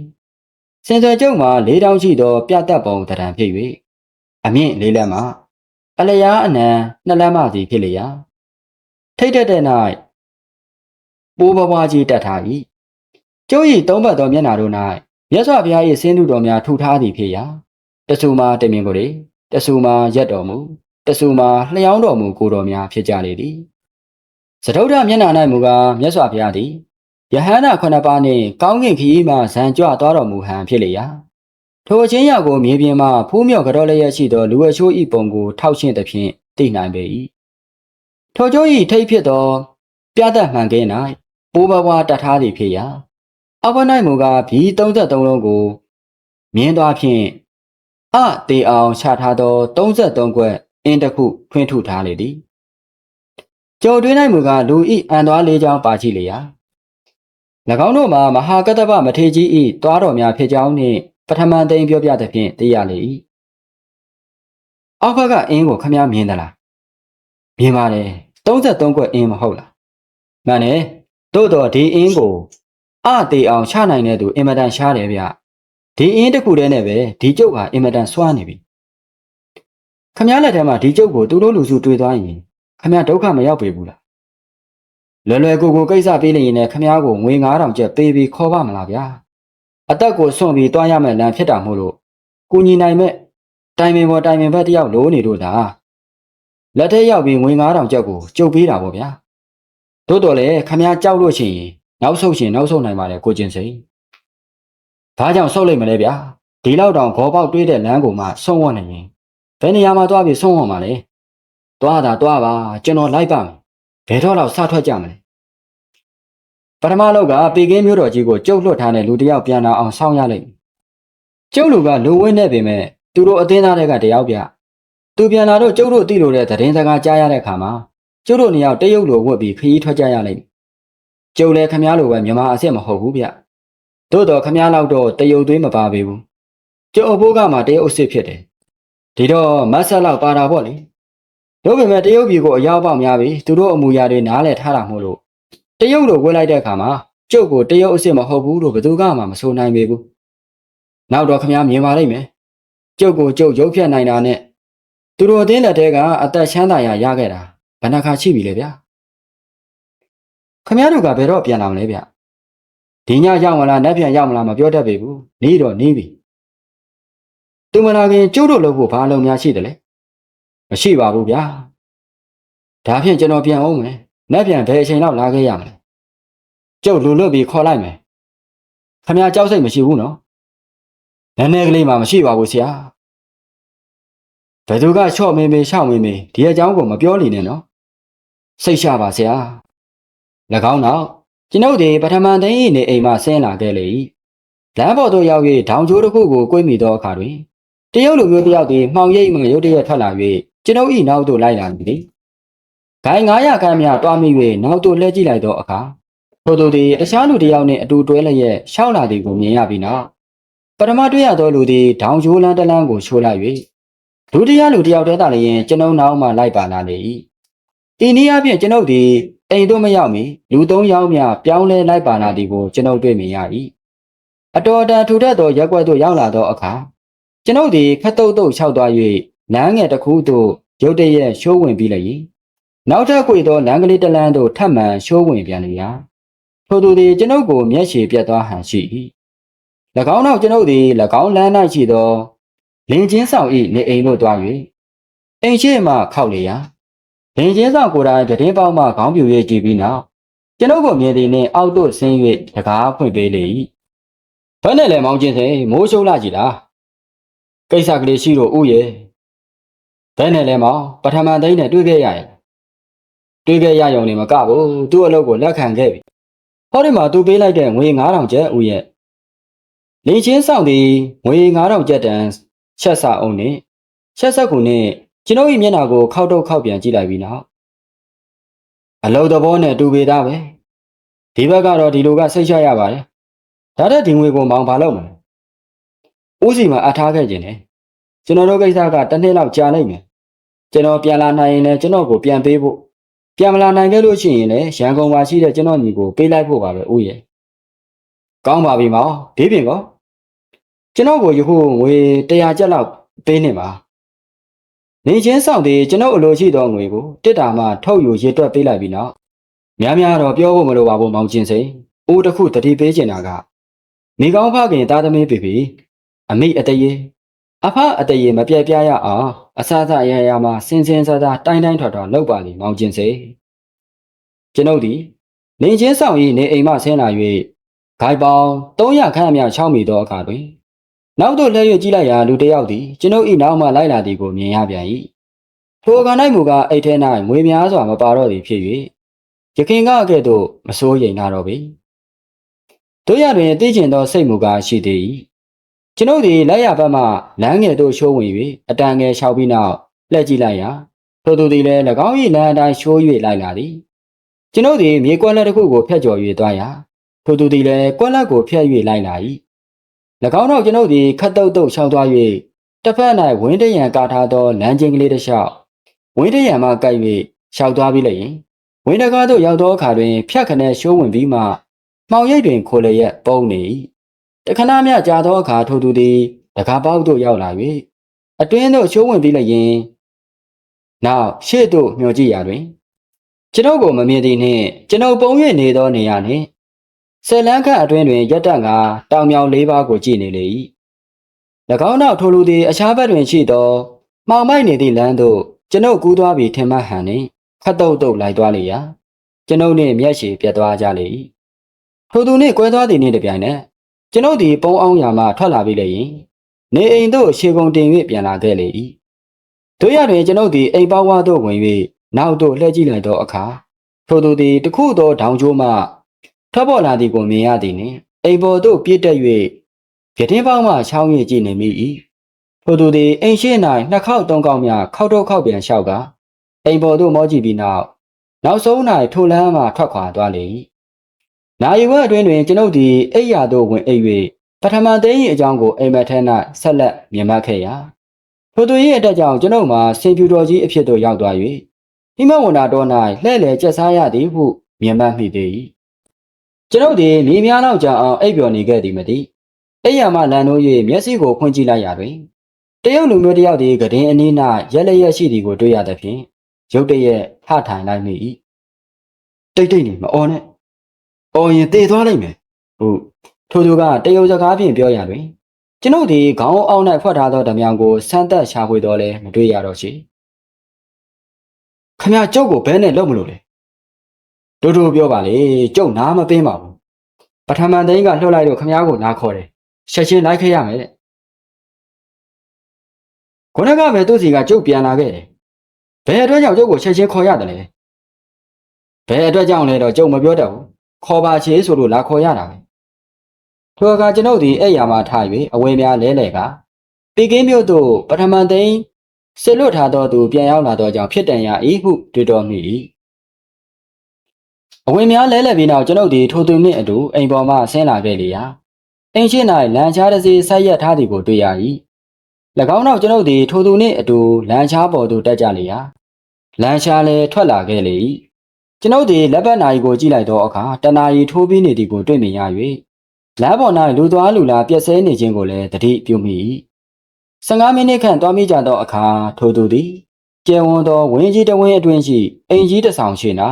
စင်စွယ်ကျုံမှာ၄တောင်ရှိသောပြတ်တက်ပုံတရံဖြစ်၍အမြင့်လေးလက်မှ အလျားအနံနှစ်လက်မှစီဖြစ်လျာထိတ်တက်တဲ့၌ပိုးဘွားကြီးတက်ထား၏ကျုပ်၏သုံးဘက်သောမျက်နှာတို့၌မြတ်စွာဘုရား၏ဆင်းတုတော်များထူထားသည်ဖြစ်ရာတဆူမှာတမင်ကိုယ်လေတဆူမှာရက်တော်မူတဆူမှာလျှောင်းတော်မူကိုတော်များဖြစ်ကြလေသည်စတုဒ္ဓမျက်နှာ၌မူကားမြတ်စွာဘုရားသည်ယဟန္တာခုနှစ်ပါးနှင့်ကောင်းကင်ခရီးမှဇံကြွသွားတော်မူဟန်ဖြစ်လေရာ ထိုအချင်းရောက်ကိုမြေပြင်မှဖူးမြော်ကြောလျက်ရှိသောလူအချိုးဤပုံကိုထောက်ရှင်းသဖြင့်သိနိုင်ပေ၏ထိုကျိုးဤထိတ်ဖြစ်သော ပြတ်သက်မှန်ကင်း၌ပိုးဘဝတတ်ထားသည်ဖြစ်ရာအဝ၌မူကားဘီ33လုံးကို မြင်းသွားဖြင့်အတေအောင်ချထားသော33ခွက်အင်းတစ်ခုဖွင့်ထုတ်ထားလေသည်ကြော်တွင်း၌မူကားလူဤအန်သွားလေးချောင်းပါချိလေရာ၎င်းတို့မှာမဟာကတ္တပမထေကြီးဤတွားတော်များဖြစ်ကြောင်းနှင့်ပ ထမသိမ်းပြောပြသဖြင့်သိရလေ၏အောက်ဘက်ကအင်းကိုခမည်းမြင်သလားမြင်ပါတယ်33ခွက်အင်းမဟုတ်လားမှန်တယ်တို့တော့ဒီအင်းကိုအတေအောင်ချနိုင်တဲ့သူအင်မတန်ရှားတယ်ဗျဒီအင်းတစ်ခုတည်းနဲ့ပဲဒီကျုပ်ကအင်မတန်စွားနေပြီခမည်းလက်ထဲမှာဒီကျုပ်ကိုသူတို့လူစုတွေ့သွားရင်ခမည်းဒုက္ခမရောက်ပေဘူးလားလွယ်လွယ်ကူကူကိစ္စပေးနေရင်လည်းခမည်းကိုငွေ9000ကျပ်ပေးပြီးခေါ်ပါမလားဗျာ အသက်ကိုစွန့်ပြီးတွားရမယ်လမ်းဖြစ်တာမို့လို့ကူညီနိုင်မဲ့တိုင်ပင်ပေါ်တိုင်ပင်ဘက်တယောက်လိုနေတို့သာလက်ထဲရောက်ပြီးငွေ9000ကျပ်ကိုကျုပ်ပေးတာပေါ့ဗျာတို့တော်လေခမည်းကြောက်လို့ရှိရင်နောက်ဆုတ်ရှင်နောက်ဆုတ်နိုင်ပါလေကိုကျင်စိန်ဘာကြောင့်ဆုတ်လိုက်မလဲဗျာဒီလောက်တောင်ခေါ်ပေါက်တွေးတဲ့လမ်းကိုမှဆုံးဝတ်နေရင်ဘယ်နေရာမှာသွားပြီးဆုံးဝတ်မှာလဲသွားတာသွားပါကျွန်တော်လိုက်ပါမယ်ဘယ်တော့လောက်စထွက်ကြမလဲ ပထမလောက်ကပေကင်းမျိုးတော်ကြီးကိုကျုပ်လွတ်ထားတဲ့လူတစ်ယောက်ပြန်လာအောင်စောင့်ရလိမ့်မယ်ကျုပ်လူကလူဝင်းနေပေမဲ့သူတို့အသင်းသားတွေကတယောက်ပြသူပြန်လာတော့ကျုပ်တို့သိလို့တဲ့သတင်းစကားကြားရတဲ့အခါမှာကျုပ်တို့နှစ်ယောက်တရုပ်လိုဝတ်ပြီးခရီးထွက်ကြရလိမ့်မယ်ကျုပ်လည်းခမားလိုပဲမြမအစ်စ်မဟုတ်ဘူးဗျတို့တော့ခမားလောက်တော့တရုပ်သွေးမပါပေဘူးကျုပ်အဖိုးကမှတရုပ်အစ်စ်ဖြစ်တယ်ဒီတော့မတ်ဆက်လောက်ပါတာပေါ့လေတို့ပေမဲ့တရုတ်ပြည်ကိုအရောက်ပေါက်များပြီသူတို့အမူအရာတွေနားလည်ထားတာမို့လို့ တရုတ်လိုဝေးလိုက်တဲ့အခါမှာကျုပ်ကိုတရုတ်အစ်စ်မဟုတ်ဘူးလို့ဘယ်သူကမှမဆိုနိုင်ပေဘူးနောက်တော့ခမားမြင်ပါလိမ့်မယ်ကျုပ်ကိုကျုပ်ရုပ်ဖြတ်နိုင်တာနဲ့သူတို့အသင်းလက်ထဲကအသက်ချမ်းသာရာရခဲ့တာဘယ်နှခါရှိပြီလဲဗျာခမားတို့ကဘယ်တော့ပြန်လာမလဲဗျဒီညရောက်မလားနက်ပြန်ရောက်မလားမပြောတတ်ပေဘူးနေတော့နေပြီသူမလာခင်ကျုပ်တို့လုပ်ဖို့ဘာလုံများရှိတယ်လဲမရှိပါဘူးဗျာဒါဖြင့်ကျွန်တော်ပြန်အောင်မယ် နက်ပြန်ဘယ်အချိန်လောက်လာခဲ့ရမလဲကျုပ်လူလွတ်ပြီးခေါ်လိုက်မယ်ခမကြောက်စိတ်မရှိဘူးနော်နည်းနည်းကလေးမှမရှိပါဘူးဆရာဘယ်သူကချော့မေးမေးရှောက်မေးမေးဒီအကြောင်းကိုမပြောလိမ့်နဲ့နော်စိတ်ရှပါဆရာ၎င်းနောက်ကျွန်ုပ်ဒီပထမသိန်း၏နေအိမ်မှဆင်းလာခဲ့လေ၏လမ်းပေါ်သို့ရောက်၍ဒေါင်ကျိုးတစ်ခုကို꿰မိသောအခါတွင်တရုတ်လူမျိုးတစ်ယောက်သည်မှောင်ရိပ်မှရုတ်တရက်ထွက်လာ၍ကျွန်ုပ်၏နောက်သို့လိုက်လာသည်။ ဂိုင်း900ခန်းများတွားမိ၍နောက်သို့လှည့်ကြည့်လိုက်သောအခါထိုသူသည်တခြားလူတစ်ယောက်နှင့်အတူတွဲလျက်ရှောက်လာသည်ကိုမြင်ရပြီးနောက်ပထမတွေ့ရသောလူသည်ဒေါင်ကျိုးလန်းတလန်းကိုချိုးလိုက်၍ဒုတိယလူတစ်ယောက်တည်းသာလျင်ကျွန်ုပ်နောက်မှလိုက်ပါလာလေ၏။ဤနည်းအားဖြင့်ကျွန်ုပ်သည်အိမ်သို့မရောက်မီလူသုံးယောက်မြပြောင်းလဲလိုက်ပါလာသည်ကိုကျွန်ုပ်တွေ့မြင်ရ၏။အတော်တန်ထူထပ်သောရက်ွက်သို့ရောက်လာသောအခါကျွန်ုပ်သည်ခတ်တုတ်တုတ်လျှောက်သွား၍လမ်းငယ်တစ်ခုသို့ရုတ်တရက်ရှိုးဝင်ပြီးလျင် နောက်ထပ်ကွေသောလမ်းကလေးတစ်လမ်းသို့ထပ်မံရှိုးဝင်ပြန်လျာထိုသူသည်ကျွန်ုပ်ကိုမျက်ရှည်ပြတ်သွားဟန်ရှိ၏၎င်းနောက်ကျွန်ုပ်သည်၎င်းလမ်း၌ရှိသောလင်ချင်းဆောင်၏နေအိမ်သို့သွား၍အိမ်ရှိမှခောက်လျာလင်ချင်းဆောင်ကိုယ်တိုင်တည်င်းပေါက်မှခေါင်းပြူ၍ကြည့်ပြီးနောက်ကျွန်ုပ်ကိုမြင်သည်နှင့်အောက်သို့ဆင်း၍တကားဖွင့်ပေးလေ၏ဘယ်နဲ့လဲမောင်ချင်းစိန်မိုးရှုံးလာကြည်လားကိစ္စကလေးရှိတော့ဥရဲ့ဘယ်နဲ့လဲမောင်ပထမသိန်းနဲ့တွေ့ခဲ့ရရဲ့ တွေ့ခဲ့ရရုံနဲ့မကဘူးသူ့အလုပ်ကိုလက်ခံခဲ့ပြီဟောဒီမှာသူပေးလိုက်တဲ့ငွေ9000ကျပ်ဦးရဲ့လင်းချင်းဆောင်သည်ငွေ9000ကျပ်တန်ချက်စအောင်နဲ့ချက်ဆက်ကူနဲ့ကျွန်ုပ်၏မျက်နှာကိုခောက်တော့ခောက်ပြန်ကြည့်လိုက်ပြီးနောက်အလုသဘောနဲ့တူပေသားပဲဒီဘက်ကတော့ဒီလိုကစိတ်ချရပါတယ်ဒါတဲ့ဒီငွေကိုမောင်ဘာလုပ်မလဲဦးစီမှာအထားခဲ့ခြင်းနဲ့ကျွန်တော်တို့ကိစ္စကတစ်နှစ်လောက်ကြာနိုင်မယ်ကျွန်တော်ပြန်လာနိုင်ရင်လည်းကျွန်တော်ကိုပြန်ပေးဖို့ ပြန်မလာနိုင်ခဲ့လို့ရှိရင်လည်းရန်ကုန်မှာရှိတဲ့ကျွန်တော်ညီကိုပေးလိုက်ဖို့ပါပဲဦးရဲ့ကောင်းပါပြီမောင်ဒီပြင်ကောကျွန်တော်ကိုယခုငွေ100ကျပ်လောက်ပေးနေပါနေချင်းဆောင်သည်ကျွန်ုပ်အလိုရှိသောငွေကိုတစ်တာမှထုတ်ယူရေတွက်ပေးလိုက်ပြီးနောက်များများတော့ပြောဖို့မလိုပါဘူးမောင်ချင်းစိန်အိုးတစ်ခုတတိပေးချင်တာကမိကောင်းဖခင်သားသမီးပေပေအမိအတရေ အဖအတရေမပြဲပြားရအောင်အစစရရမှာစင်စင်ဆာဆာတိုင်းတိုင်းထွာထွာလောက်ပါလိမောင်ချင်းစိန်ကျွန်ုပ်သည်နေချင်းဆောင်၏နေအိမ်မှဆင်းလာ၍ဂိုင်ပေါင်း300ခန့်အမြ6မီသောအခါတွင်နောက်သို့လှည့်၍ကြည့်လိုက်ရာလူတစ်ယောက်သည်ကျွန်ုပ်၏နောက်မှလိုက်လာသည်ကိုမြင်ရပြန်၏ထိုအခါ၌မူကားအိတ်ထဲ၌ငွေများစွာမပါတော့သည်ဖြစ်၍ရခင်ကကဲ့သို့မစိုးရိမ်နာတော့ပေတို့ရတွင်သိကျင်သောစိတ်မူကားရှိသေး၏ ကျွန်ုပ်သည်လက်ရဘက်မှလမ်းငယ်သို့ရှိုးဝင်၍အတန်ငယ်လျှောက်ပြီးနောက်လှည့်ကြည့်လိုက်ရာထိုသူသည်လည်း၎င်း၏လမ်းအတိုင်းရှိုး၍လိုက်လာသည်ကျွန်ုပ်သည်မြေကွက်လက်တစ်ခုကိုဖျက်ကျော်၍သွားရာထိုသူသည်လည်းကွက်လက်ကိုဖျက်၍လိုက်လာ၏၎င်းတို့ကျွန်ုပ်သည်ခတ်တုတ်တုတ်ရှောင်းသွား၍တစ်ဖက်၌ဝင်းတရံကာထားသောလမ်းချင်းကလေးတစ်လျှောက်ဝင်းတရံမှကိုက်၍ရှောက်သွားပြီးလျင်ဝင်းတကားသို့ရောက်သောအခါတွင် ဖြတ်ခနဲ့ရှိုးဝင်ပြီးမှမှောင်ရိပ်တွင်ခိုလျက်ပုံနေ၏ တခဏမျှကြာသောအခါထိုသူသည်တကားပေါက်သို့ရောက်လာ၍အတွင်းသို့ရှိုးဝင်ပြီးလျင်နောက်ရှေ့သို့မျှော်ကြည့်ရာတွင်ကျွန်ုပ်ကိုမမြင်သည်နှင့်ကျွန်ုပ်ပုံ၍နေသောနေရာနှင့်ဆယ်လန်းခန့်အတွင်းတွင်ရက်တက်ငါတောင်မြောင်လေးပါးကိုကြည့်နေလေ၏၎င်းနောက်ထိုလူသည်အခြားဘက်တွင်ရှိသောမှောင်မိုက်နေသည့်လမ်းသို့ကျွန်ုပ်ကူးသွားပြီးထင်မှတ်ဟန်နှင့်ခတ်တုတ်တုတ်လိုက်သွားလေရာကျွန်ုပ်နှင့်မျက်ရှည်ပြတ်သွားကြလေ၏ထိုသူနှင့်ကွဲသွားသည်နှင့်တပြိုင်နက် ကျွန်ုပ်သည်ပုံအောင်ရာမှထွက်လာပြီးလျင်နေအိမ်သို့ခြေကုန်တင်၍ပြန်လာခဲ့လေ၏တို့ရတွင်ကျွန်ုပ်သည်အိမ်ပေါဝါသို့ဝင်၍နောက်သို့လှည့်ကြည့်လိုက်သောအခါထိုသူသည်တခုသောဒေါင်ကျိုးမှထွက်ပေါ်လာသည်ကိုမြင်ရသည်နှင့်အိမ်ပေါ်သို့ပြည့်တက်၍ပြတင်းပေါင်းမှချောင်းရည်ကြည့်နေမိ၏ထိုသူသည်အိမ်ရှိ၌နှစ်ခေါက်သုံးခေါက်များခောက်တော့ခောက်ပြန်လျှောက်ကအိမ်ပေါ်သို့မောကြည့်ပြီးနောက်နောက်ဆုံး၌ထိုလမ်းမှထွက်ခွာသွားလေ၏ နာယီဝက်အတွင်းတွင်ကျွန်ုပ်သည်အိယာသို့ဝင်အိပ်၍ပထမသိန်း၏အကြောင်းကိုအိမ်မက်ထဲ၌ဆက်လက်မြင်မှတ်ခဲ့ရာထိုသူ၏အတက်ကြောင့်ကျွန်ုပ်မှာစင်ပြူတော်ကြီးအဖြစ်သို့ရောက်သွား၍ဟိမဝန္တာတော်၌လှဲ့လေကျက်စားရသည်ဟုမြင်မှတ်မိသေး၏ကျွန်ုပ်သည်မြေများလောက်ကြာအောင်အိပ်ပျော်နေခဲ့သည်မသိအိယာမှလန်တို့၍မျက်စိကိုဖွင့်ကြည့်လိုက်ရာတွင်တရုတ်လူမျိုးတစ်ယောက်သည်ကဒင်းအနီး၌ရက်လက်ရက်ရှိသည်ကိုတွေ့ရသဖြင့်ရုတ်တရက်ထထိုင်လိုက်မိ၏တိတ်တိတ်နေမအော်နဲ့ အော်ရင်တေသွားလိုက်မယ်ဟုတ်ထိုသူကတရုတ်စကားဖြင့်ပြောရတွင်ကျွန်ုပ်သည်ခေါင်းအောင်၌ဖွက်ထားသောဓမြောင်ကိုဆန်းသက်ရှာဖွေတော်လဲမတွေ့ရတော့ချေခမကျုပ်ကိုဘဲနဲ့လုံမလို့လေတို့တို့ပြောပါလေကျုပ်နားမပင်းပါဘူးပထမန်သိန်းကလှုပ်လိုက်တော့ခမကိုနားခေါ်တယ်ချက်ချင်းလိုက်ခဲ့ရမယ်တဲ့ခုနကပဲသူ့စီကကျုပ်ပြန်လာခဲ့တယ်ဘယ်အတွက်ကြောင့်ကျုပ်ကိုချက်ချင်းခေါ်ရတယ်လဲဘယ်အတွက်ကြောင့်လဲတော့ကျုပ်မပြောတတ်ဘူး ခေါ်ပါချေဆိုလို့လာခေါ်ရတာပဲထိုအခါကျွန်ုပ်ဒီအဲ့ရမှာထား၍အဝယ်များလဲလဲကပေကင်းမြို့သို့ပထမန်သိန်းစစ်လွတ်ထားသောသူပြန်ရောက်လာသောကြောင့်ဖြစ်တန်ရ၏ဟုတွေ့တော်မူ၏အဝင်များလဲလဲပြီးနောက်ကျွန်ုပ်ဒီထိုသူနှင့်အတူအိမ်ပေါ်မှဆင်းလာခဲ့လေရာအိမ်ရှိ၌လမ်းချားတစ်စီဆက်ရက်ထားသည်ကိုတွေ့ရ၏၎င်းနောက်ကျွန်ုပ်သည်ထိုသူနှင့်အတူလမ်းချားပေါ်သို့တက်ကြလေရာလမ်းချားလည်းထွက်လာခဲ့လေ၏ ကျွန်ုပ်သည်လက်ပတ်နာရီကိုကြည့်လိုက်သောအခါတနာရီထိုးပြီးနေသည်ကိုတွေ့မြင်ရ၍လမ်းပေါ်၌လူသွားလူလာပြက်ဆဲနေခြင်းကိုလည်းသတိပြုမိ၏15မိနစ်ခန့်သွားမိကြသောအခါထိုသူသည်ကျယ်ဝန်းသောဝင်းကြီးတစ်ဝင်းအတွင်းရှိအိမ်ကြီးတစ်ဆောင်ရှိ၌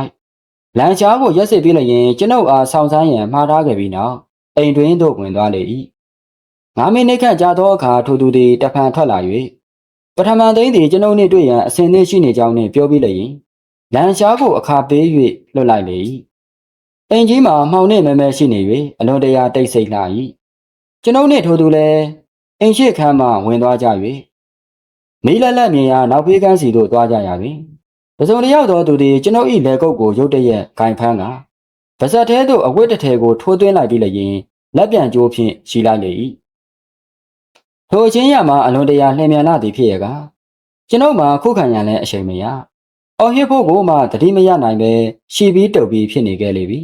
လမ်းချားကိုရက်စစ်ပြီးလျင်ကျွန်ုပ်အားဆောင်ဆိုင်ရန်မှားထားခဲ့ပြီးနောက်အိမ်တွင်သို့ဝင်သွားလေ၏ငါးမိနစ်ခန့်ကြာသောအခါထိုသူသည်တဖန်ထွက်လာ၍ပထမသိန်းသည်ကျွန်ုပ်နှင့်တွေ့ရန်အစဉ်သင့်ရှိနေကြောင်းနှင့်ပြောပြီးလျင် လမ်းရှားကိုအခါပေး၍လွတ်လိုက်လေ၏အိမ်ကြီးမှာမှောင်နှင့်မဲမဲရှိနေ၍အလွန်တရာတိတ်ဆိတ်လာ၏ကျွန်ုပ်နှင့်ထိုသူလည်းအိမ်ရှိခန်းမှဝင်သွားကြ၍မိလက်လက်မြင်ရာနောက်ဖေးကန်းစီသို့သွားကြရပြီပစုံတယောက်သောသူသည်ကျွန်ုပ်၏လက်ကုပ်ကိုရုတ်တရက်ဂိုင်ဖမ်းကပါဇက်ထဲသို့အဝတ်တစ်ထည်ကိုထိုးသွင်းလိုက်ပြီးလျင်လက်ပြန်ကြိုးဖြင့်ရှိလိုက်လေ၏ထိုအချင်းရမှာအလွန်တရာလှည့်မြန်လာသည်ဖြစ်ရကကျွန်ုပ်မှာခုခံရန်လည်းအချိန်မရ အော်ဟစ်ဖို့ကိုမှတတိမရနိုင်ပဲရှီပြီးတုပ်ပြီးဖြစ်နေခဲ့လေပြီ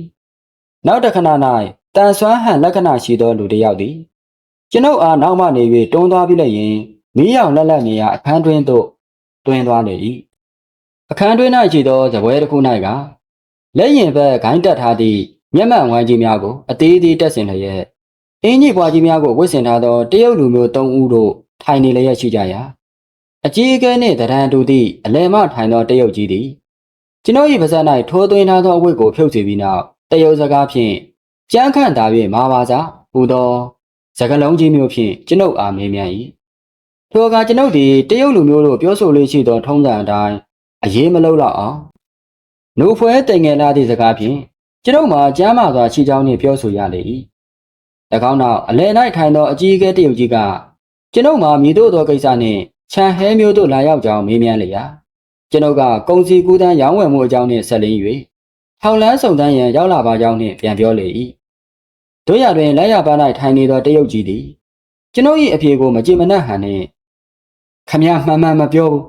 နောက်တစ်ခဏ၌တန်ဆွမ်းဟန်လက္ခဏာရှိသောလူတစ်ယောက်သည်ကျွန်ုပ်အားနောက်မှနေ၍တွန်းသွားပြီးလျင်မီးရောင်လက်လက်နေရာအခန်းတွင်းသို့တွင်သွားလေ၏အခန်းတွင်း၌ရှိသောဇပွဲတစ်ခု၌ကလက်ရင်ဘက်ဂိုင်းတက်ထားသည့်မျက်မှန်ဝိုင်းကြီးများကိုအသေးသေးတက်ဆင်လျက်အင်းကြီးပွားကြီးများကိုဝတ်ဆင်ထားသောတရုတ်လူမျိုး၃ဦးတို့ထိုင်နေလျက်ရှိကြရာ အကြီးအကဲနှင့်တရန်တူသည့်အလဲမထိုင်သောတရုတ်ကြီးသည်ကျွန်ုပ်၏ပါးစပ်၌ထိုးသွင်းထားသောအဝတ်ကိုဖြုတ်စီပြီးနောက်တရုတ်စကားဖြင့်ကြမ်းခန့်သာ၍မာပါစားဟူသောစကလုံးကြီးမျိုးဖြင့်ကျွန်ုပ်အားမေးမြန်း၏ထိုအခါကျွန်ုပ်သည်တရုတ်လူမျိုးတို့ပြောဆိုလေးရှိသောထုံးစံအတိုင်းအရေးမလုံးတော့အောင်နှုတ်ဖွဲတိမ်ငယ်လာသည့်စကားဖြင့်ကျွန်ုပ်မှာကျမ်းမာစွာရှိကြောင်းနှင့်ပြောဆိုရလေ၏၎င်းနောက်အလဲ၌ထိုင်သောအကြီးအကဲတရုတ်ကြီးကကျွန်ုပ်မှာမြည်တို့သောကိစ္စနှင့် ခြံဟဲမျိုးတို့လာရောက်ကြောင်းမေးမြန်းလေရာကျွန်ုပ်ကကုံစီကူးတန်းရောင်းဝယ်မှုအကြောင်းနှင့်ဆက်လင်း၍ထောင်လန်းစုံတန်းရန်ရောက်လာပါကြောင်းနှင့်ပြန်ပြောလေ၏တို့ရတွင်လက်ရပန်း၌ထိုင်နေသောတရုတ်ကြီးသည်ကျွန်ုပ်၏အဖြေကိုမကြင်မနှက်ဟန်နှင့်ခမည်းမှန်မှန်မပြောဘူး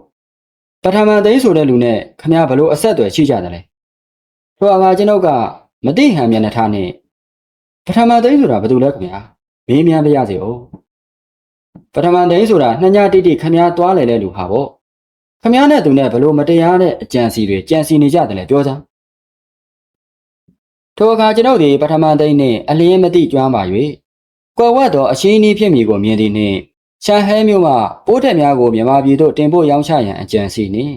ပထမသိန်းဆိုတဲ့လူနဲ့ခမည်းဘလို့အဆက်အသွယ်ရှိကြတယ်လဲထိုအခါကျွန်ုပ်ကမတိဟန်မျက်နှာထားနှင့်ပထမသိန်းဆိုတာဘာလို့လဲခမည်းမေးမြန်းပြရစီဦး ပထမသိန်းဆိုတာနှညတိတိခမည်းသွားလေတဲ့လူဟာပေါ့ခမည်းနဲ့သူနဲ့ဘလို့မတရားတဲ့အကြံစီတွေကြံစီနေကြတယ်လဲပြောစမ်းထိုအခါကျွန်ုပ်သည်ပထမသိန်းနှင့်အလင်းမတိကျွမ်းပါ၍ကွယ်ဝတ်သောအရှိန်ဤဖြစ်မည်ကိုမြင်သည်နှင့်ရှန်ဟဲမျိုးမှပိုးထက်များကိုမြန်မာပြည်သို့တင်ပို့ရောင်းချရန်အကြံစီနှင့်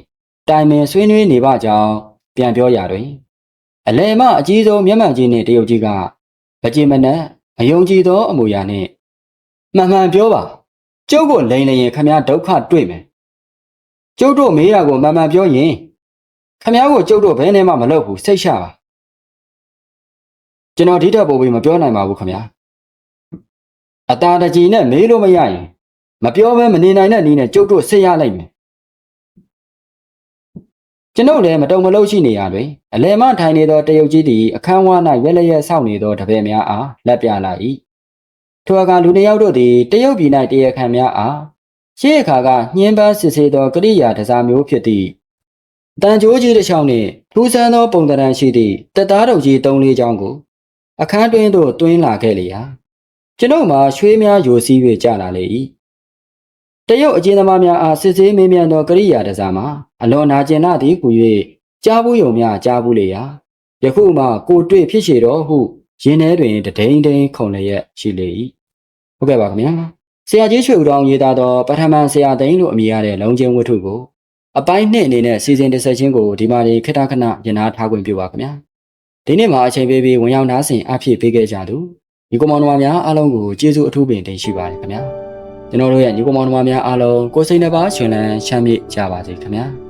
တိုင်ပင်ဆွေးနွေးနေပါကြောင်းပြန်ပြောရာတွင် အလဲမအကြီးဆုံးမျက်မှန်ကြီးနှင့်တရုတ်ကြီးကဗကြင်မနက်အယုံကြည်သောအမူအရာနှင့်မှန်မှန်ပြောပါ ကျုပ်ကိုလိန်လျင်ခမည်းဒုက္ခတွေ့မယ်ကျုပ်တို့မေးတာကိုမှန်မှန်ပြောရင်ခမည်းကိုကျုပ်တို့ဘယ်နဲ့မှမလုပ်ဘူးစိတ်ချပါကျွန်တော်ဒီထက်ပိုပြီးမပြောနိုင်ပါဘူးခမည်းအตาတကြီးနဲ့မေးလို့မရရင်မပြောဘဲမနေနိုင်တဲ့နည်းနဲ့ကျုပ်တို့ဆက်ရလိုက်မယ်ကျွန်ုပ်လည်းမတုံမလို့ရှိနေရတွင်အလဲမထိုင်နေသောတရုတ်ကြီးသည်အခန်းဝါး၌ရက်လက်ရက်ဆောက်နေသောတပည့်များအားလက်ပြလာ၏ ထိုအခါလူတစ်ယောက်တို့သည်တရုတ်ပြည်၌တရားခံများအားရှေးအခါကညှင်းပန်းစစ်ဆေးသောကရိယာတစားမျိုးဖြစ်သည့်တန်ကြိုးကြီးတစ်ချောင်းနှင့်ထူးဆန်းသောပုံသဏ္ဍာန်ရှိသည့်တက်သားတုပ်ကြီး၃လေးချောင်းကိုအခန်းတွင်းသို့တွင်းလာခဲ့လေရာကျွန်ုပ်မှာရွှေများယိုစီး၍ကျလာလေ၏တရုတ်အကျဉ်းသမားများအားစစ်ဆေးမေးမြန်းသောကရိယာတစားမှာအလွန်နာကျင်နာသည်ဟူ၍ကြားဘူးယုံများကြားဘူးလေရာယခုမှကိုတွေ့ဖြစ်ရှိတော်ဟုရင်ထဲတွင်တဒိန်ဒိန်ခုန်လျက်ရှိလေ၏ ဟုတ်ကဲ့ပါခင်ဗျာဆရာကြီးရွှေဦးတော်ရေးသားသောပထမဆရာသိန်းလို့အမည်ရတဲ့လုံချင်းဝတ္ထုကိုအပိုင်းနှစ်အနေနဲ့စီစဉ်တစ်ဆက်ချင်းကိုဒီမှာနေခေတ္တခဏပြင်နာထားခွင့်ပြုပါခင်ဗျာဒီနေ့မှာအချိန်ပေးပြီးဝင်ရောက်နားဆင်အဖြစ်ပေးခဲ့ကြသူညီကောင်မောင်နှမများအားလုံးကိုကျေးဇူးအထူးပင်တင်ရှိပါတယ်ခင်ဗျာကျွန်တော်တို့ရဲ့ညီကောင်မောင်နှမများအားလုံးကိုယ်စိတ်နှပါရှင်လန်းချမ်းမြေ့ကြပါစေခင်ဗျာ